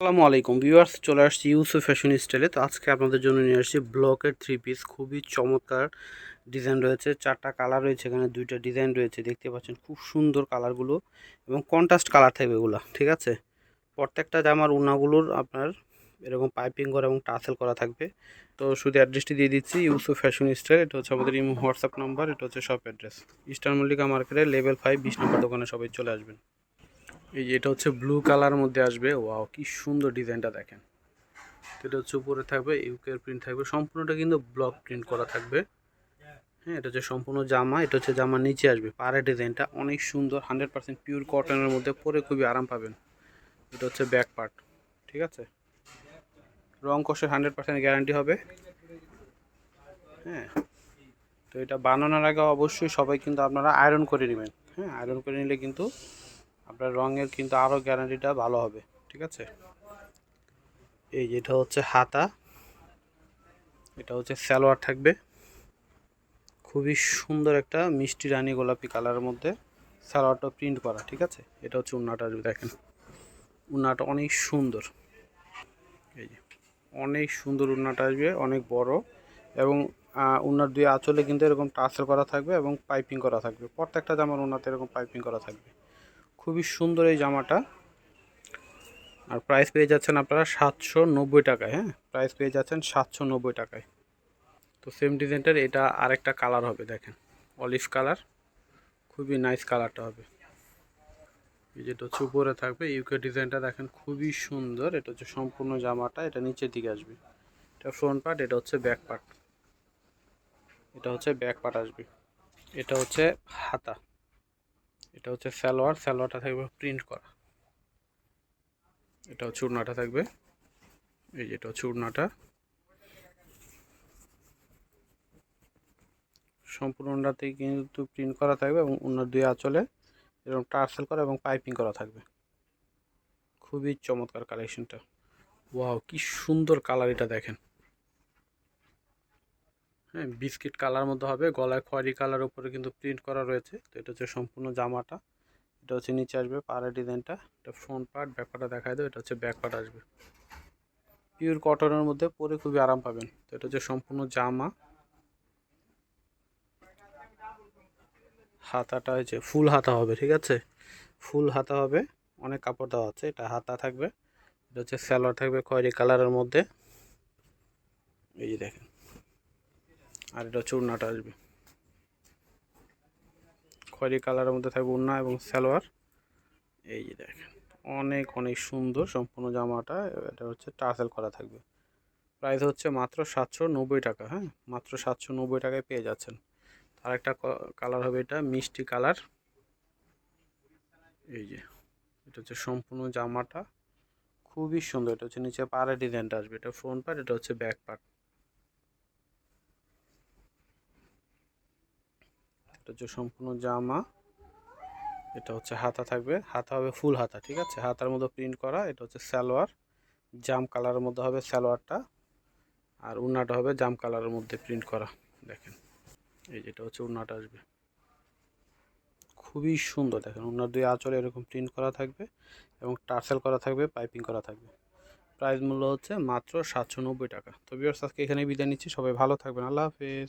আসসালামু আলাইকুম ভিউয়ার্স, চলে আসছি ইউসুফ ফ্যাশন স্টাইলে তো আজকে আপনাদের জন্য নিয়ে আসছি ব্লকের থ্রি পিস খুবই চমৎকার ডিজাইন রয়েছে। চারটা কালার রয়েছে এখানে, দুইটা ডিজাইন রয়েছে, দেখতে পাচ্ছেন খুব সুন্দর কালারগুলো এবং কন্ট্রাস্ট কালার থাকবে এগুলো, ঠিক আছে? প্রত্যেকটা জামার উনাগুলোর আপনার এরকম পাইপিং করা এবং টাসেল করা থাকবে। তো শুধু অ্যাড্রেসটি দিয়ে দিচ্ছি ইউসুফ ফ্যাশন স্টাইল এটা হচ্ছে আমাদের হোয়াটসঅ্যাপ নাম্বার, এটা হচ্ছে শপ অ্যাড্রেস ইস্টার মল্লিকা মার্কেটের লেভেল ফাইভ বিশ নম্বর দোকানে সবাই চলে আসবেন। এই যে এটা হচ্ছে ব্লু কালার মধ্যে আসবে। ওয়াও কি সুন্দর ডিজাইনটা দেখেন। এটা হচ্ছে উপরে থাকবে ইউকের প্রিন্ট থাকবে। সম্পূর্ণটা কিন্তু ব্লক প্রিন্ট করা থাকবে। হ্যাঁ এটা হচ্ছে সম্পূর্ণ জামা, এটা হচ্ছে জামার নিচে আসবে। পাড়ে ডিজাইনটা অনেক সুন্দর হান্ড্রেড পার্সেন্ট পিওর কটনের মধ্যে পরে খুবই আরাম পাবেন। এটা হচ্ছে ব্যাক পার্ট ঠিক আছে? রং কষের হান্ড্রেড পার্সেন্ট গ্যারান্টি হবে। হ্যাঁ তো এটা বানানোর আগে অবশ্যই সবাই কিন্তু আপনারা আয়রন করে নেবেন। হ্যাঁ আয়রন করে নিলে কিন্তু আপনার রঙের কিন্তু আরও গ্যারান্টিটা ভালো হবে, ঠিক আছে? এই যেটা হচ্ছে হাতা, এটা হচ্ছে সালোয়ার থাকবে। খুবই সুন্দর একটা মিষ্টি রানী গোলাপি কালারের মধ্যে সালোয়ারটা প্রিন্ট করা, ঠিক আছে? এটা হচ্ছে উন্নাটা দেখেন। উন্নাটা অনেক সুন্দর। এই যে, অনেক সুন্দর উন্নাটা আসবে, অনেক বড়। এবং উন্নার দুই আঁচলে কিন্তু এরকম টাসেল করা থাকবে এবং পাইপিং করা থাকবে। প্রত্যেকটা জামার উন্নাতে এরকম পাইপিং করা থাকবে। খুবই সুন্দর এই জামাটা। আর প্রাইস পেয়ে যাচ্ছেন আপনারা সাতশো নব্বই টাকায় হ্যাঁ? প্রাইস পেয়ে যাচ্ছেন সাতশো নব্বই টাকায়। তো সেম ডিজাইনটার এটা আরেকটা কালার হবে, দেখেন। অলিভ কালার খুবই নাইস কালারটা হবে। এই যেটা হচ্ছে উপরে থাকবে ইউকে ডিজাইনটা দেখেন খুবই সুন্দর। এটা হচ্ছে সম্পূর্ণ জামাটা, এটা নিচের দিকে আসবে। এটা ফ্রন্ট পার্ট এটা হচ্ছে ব্যাক পার্ট এটা হচ্ছে ব্যাক পার্ট আসবে। এটা হচ্ছে হাতা। এটা হচ্ছে সালোয়ার, সালোয়ারটা থাকবে প্রিন্ট করা। এটা উড়নাটা থাকবে। এই যে এটা হচ্ছে উড়নাটা সম্পূর্ণটাতেই কিন্তু প্রিন্ট করা থাকবে এবং অন্য দুই আঁচলে এরকম টার্সেল করা এবং পাইপিং করা থাকবে। খুবই চমৎকার কালেকশনটা ওয়াও কি সুন্দর কালার এটা দেখেন। হ্যাঁ বিস্কিট কালার মধ্যে হবে। গলায় খয়েরি কালার উপরে কিন্তু প্রিন্ট করা রয়েছে। তো এটা হচ্ছে সম্পূর্ণ জামাটা। এটা হচ্ছে নিচে আসবে পাড়া ডিজাইনটা। এটা ফ্রন্ট পার্ট ব্যাক পার্টটা দেখায় দেবে। এটা হচ্ছে ব্যাক পার্ট আসবে পিওর কটনের মধ্যে পরে খুবই আরাম পাবেন। তো এটা হচ্ছে সম্পূর্ণ জামা। হাতাটা হয়েছে ফুল হাতা হবে, ঠিক আছে? ফুল হাতা হবে। অনেক কাপড় দেওয়া আছে। এটা হাতা থাকবে। এটা হচ্ছে স্যালোয়ার থাকবে খয়েরি কালারের মধ্যে। এই যে দেখেন। আর এটা চূর্ণাটা আসবে। খয়েরি কালারের মধ্যে থাকবে উন্না এবং সালোয়ার। এই যে দেখেন, অনেক অনেক সুন্দর সম্পূর্ণ জামাটা। এটা হচ্ছে টাসেল করা থাকবে। প্রাইস হচ্ছে মাত্র সাতশো নব্বই টাকা হ্যাঁ? মাত্র সাতশো নব্বই টাকায় পেয়ে যাচ্ছেন। আর একটা কালার হবে এটা, মিষ্টি কালার। এই যে, এটা হচ্ছে সম্পূর্ণ জামাটা। খুবই সুন্দর, এটা হচ্ছে নিচে পাড়ে ডিজাইনটা আসবে। এটা ফ্রন্ট পার্ট এটা হচ্ছে ব্যাক পার্ট এটা হচ্ছে সম্পূর্ণ জামা। এটা হচ্ছে হাতা থাকবে। হাতা হবে ফুল হাতা, ঠিক আছে? হাতার মধ্যে প্রিন্ট করা, এটা হচ্ছে সালোয়ার। জাম কালারের মধ্যে হবে সালোয়ারটা। আর উন্নাটা হবে জাম কালারের মধ্যে প্রিন্ট করা, দেখেন। এই যেটা হচ্ছে উন্নাটা আসবে। খুবই সুন্দর, দেখেন। উন্নার দুই আঁচলে এরকম প্রিন্ট করা থাকবে এবং টার্সেল করা থাকবে পাইপিং করা থাকবে। প্রাইস মূল্য হচ্ছে মাত্র সাতশো নব্বই টাকা। তো বিয়ার্স আজকে এখানে বিদায় নিচ্ছি। সবাই ভালো থাকবেন। আল্লাহ হাফেজ।